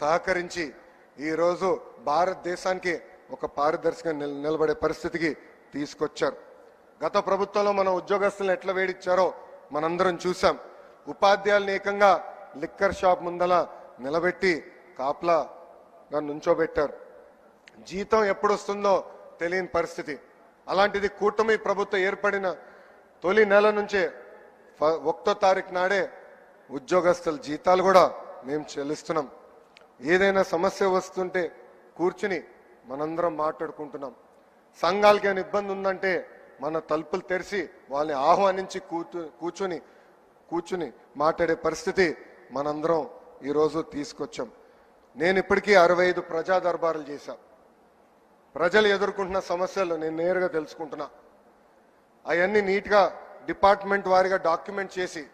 సహకరించి ఈరోజు భారతదేశానికి ఒక పారదర్శకంగా నిల- నిలబడే పరిస్థితికి తీసుకొచ్చారు. గత ప్రభుత్వంలో మన ఉద్యోగస్తులను ఎట్లా వేడిచ్చారో మనందరం చూసాం ఉపాధ్యాయులను ఏకంగా లిక్కర్ షాప్ ముందల నిలబెట్టి కాపలాగా నుంచోబెట్టారు. జీతం ఎప్పుడొస్తుందో తెలియని పరిస్థితి. అలాంటిది కూటమి ప్రభుత్వం ఏర్పడిన తొలి నెల నుంచే ఒకటో తారీఖు నాడే ఉద్యోగస్తుల జీతాలు కూడా మేము చెల్లిస్తున్నాం. ఏదైనా సమస్య వస్తుంటే కూర్చుని మనందరం మాట్లాడుకుంటున్నాం. సంఘాలకి ఏమైనా ఇబ్బంది ఉందంటే మన తలుపులు తెరిచి వాళ్ళని ఆహ్వానించి కూర్చు కూర్చుని కూర్చుని మాట్లాడే పరిస్థితి మనందరం ఈరోజు తీసుకొచ్చాం. నేను ఇప్పటికీ అరవై ఐదు ప్రజా దర్బారులు చేశా. ప్రజలు ఎదుర్కొంటున్న సమస్యలు నేను నేరుగా తెలుసుకుంటున్నా. అవన్నీ నీట్గా డిపార్ట్మెంట్ వారిగా డాక్యుమెంట్ చేసి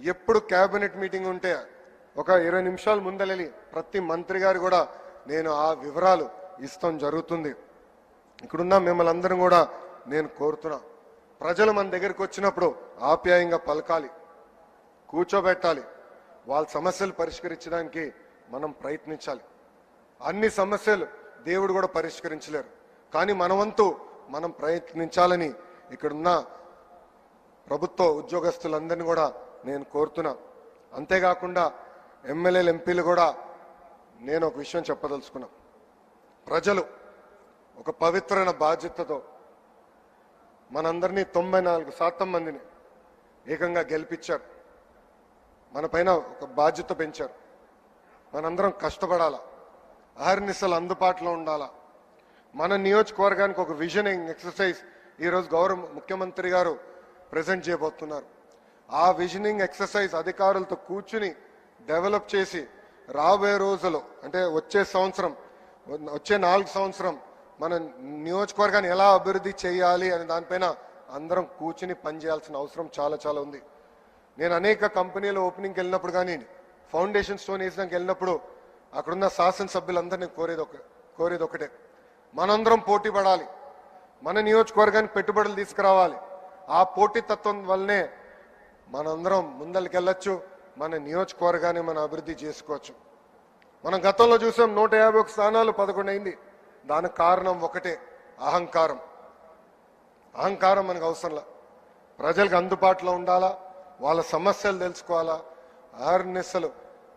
ఎప్పుడు క్యాబినెట్ మీటింగ్ ఉంటే ఒక ఇరవై నిమిషాల ముందలెళ్ళి ప్రతి మంత్రి గారు కూడా నేను ఆ వివరాలు ఇస్తాం జరుగుతుంది. ఇక్కడున్న మిమ్మల్ని అందరం కూడా నేను కోరుతున్నా. ప్రజలు మన దగ్గరికి వచ్చినప్పుడు ఆప్యాయంగా పలకాలి కూర్చోబెట్టాలి. వాళ్ళ సమస్యలు పరిష్కరించడానికి మనం ప్రయత్నించాలి. అన్ని సమస్యలు దేవుడు కూడా పరిష్కరించలేరు. కానీ మనవంతు మనం ప్రయత్నించాలని ఇక్కడున్న ప్రభుత్వ ఉద్యోగస్తులందరినీ కూడా నేను కోరుతున్నా. అంతేకాకుండా ఎమ్మెల్యేలు ఎంపీలు కూడా నేను ఒక విషయం చెప్పదలుచుకున్నా. ప్రజలు ఒక పవిత్రమైన బాధ్యతతో మనందరినీ తొంభై నాలుగు శాతం మందిని ఏకంగా గెలిపించారు. మన పైన ఒక బాధ్యత పెంచారు. మనందరం కష్టపడాలా? అహర్నిశలు అందుబాటులో ఉండాలా? మన నియోజకవర్గానికి ఒక విజనింగ్ ఎక్సర్సైజ్ ఈరోజు గౌరవ ముఖ్యమంత్రి గారు ప్రజెంట్ చేయబోతున్నారు. ఆ విజనింగ్ ఎక్సర్సైజ్ అధికారులతో కూర్చుని డెవలప్ చేసి రాబోయే రోజులు అంటే వచ్చే సంవత్సరం వచ్చే నాలుగు సంవత్సరం మన నియోజకవర్గాన్ని ఎలా అభివృద్ధి చేయాలి అనే దానిపైన అందరం కూర్చుని పనిచేయాల్సిన అవసరం చాలా చాలా ఉంది. నేను అనేక కంపెనీల ఓపెనింగ్కి వెళ్ళినప్పుడు కానీ ఫౌండేషన్ స్టోన్ వేసినాక వెళ్ళినప్పుడు అక్కడున్న శాసనసభ్యులందరినీ కోరేది ఒక కోరేది ఒకటే. మనందరం పోటీ పడాలి. మన నియోజకవర్గానికి పెట్టుబడులు తీసుకురావాలి. ఆ పోటీతత్వం వల్లనే మనందరం ముందరికెళ్ళొచ్చు మన నియోజకవర్గాన్ని మనం అభివృద్ధి చేసుకోవచ్చు. మనం గతంలో చూసాం నూట యాభై ఒక స్థానాలు పదకొండు అయింది. దానికి కారణం ఒకటే అహంకారం. అహంకారం మనకు అవసరంలా ప్రజలకు అందుబాటులో ఉండాలా? వాళ్ళ సమస్యలు తెలుసుకోవాలా? ఆర్నెస్లు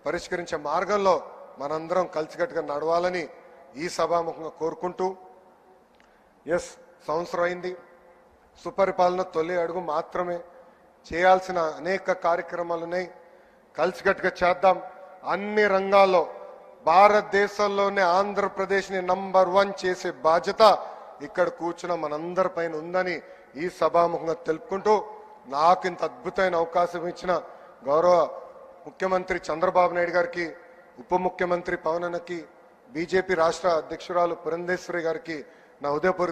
పరిష్కరించే మార్గంలో మనందరం కలిసికట్టుగా నడవాలని ఈ సభాముఖంగా కోరుకుంటూ ఎస్ సంవత్సరం అయింది. సుపరిపాలన తొలి అడుగు మాత్రమే. చేయాల్సిన అనేక కార్యక్రమాలు ఉన్నాయి. కలిసికట్టుగా చేద్దాం. అన్ని రంగాల్లో భారతదేశంలోనే ఆంధ్రప్రదేశ్ని నంబర్ వన్ చేసే బాధ్యత ఇక్కడ కూర్చున్న మనందరి పైన ఉందని ఈ సభాముఖంగా తెలుపుకుంటూ నాకు ఇంత అద్భుతమైన అవకాశం ఇచ్చిన గౌరవ ముఖ్యమంత్రి చంద్రబాబు నాయుడు గారికి ఉప ముఖ్యమంత్రి పవన్ బీజేపీ రాష్ట్ర అధ్యక్షురాలు పురంధేశ్వరి గారికి నా ఉదయపూర్